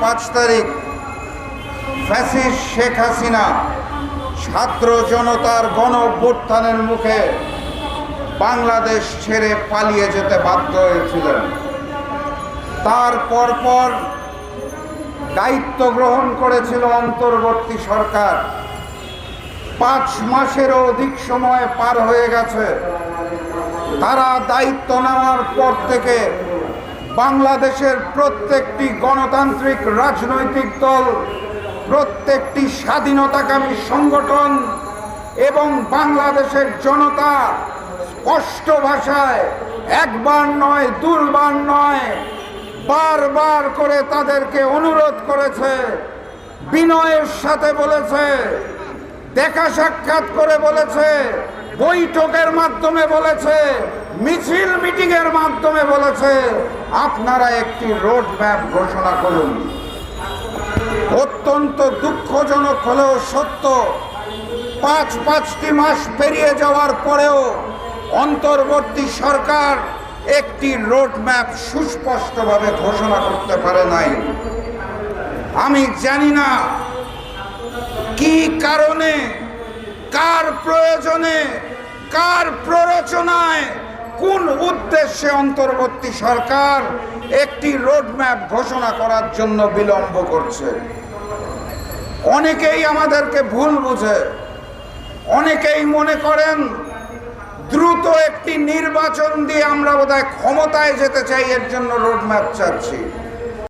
পাঁচ তারিখ। ফ্যাসিস শেখ হাসিনা ছাত্র জনতার গণ অভ্যুত্থানের মুখে বাংলাদেশ ছেড়ে পালিয়ে যেতে বাধ্য হয়েছিলেন। তার পরপর দায়িত্ব গ্রহণ করেছিল অন্তর্বর্তী সরকার। পাঁচ মাসেরও অধিক সময় পার হয়ে গেছে। তারা দায়িত্ব নেওয়ার পর থেকে বাংলাদেশের প্রত্যেকটি গণতান্ত্রিক রাজনৈতিক দল, প্রত্যেকটি স্বাধীনতাকামী সংগঠন এবং বাংলাদেশের জনতা স্পষ্ট ভাষায় একবার নয়, দুর্বার নয়, বারবার করে তাদেরকে অনুরোধ করেছে, বিনয়ের সাথে বলেছে, দেখা সাক্ষাৎ করে বলেছে, বৈঠকের মাধ্যমে বলেছে। মিছিল মিটিং এর মাধ্যমে বলেছে, আপনারা একটি রোড ম্যাপ ঘোষণা করুন। অত্যন্ত দুঃখজনক হলেও সত্য, পাঁচ পাঁচটি মাস পেরিয়ে যাওয়ার পরেও অন্তর্বর্তী সরকার একটি রোড ম্যাপ সুস্পষ্টভাবে ঘোষণা করতে পারে নাই। আমি জানি না কি কারণে, কার প্রয়োজনে, কার প্ররোচনায় কোন উদ্দেশ্যে অন্তর্বর্তী সরকার একটি রোডম্যাপ ঘোষণা করার জন্য বিলম্ব করছে? অনেকেই আমাদেরকে ভুল বুঝে। অনেকেই মনে করেন, দ্রুত একটি নির্বাচন দিয়ে আমরা বোধহয় ক্ষমতায় যেতে চাই, এর জন্য রোডম্যাপ চাচ্ছি।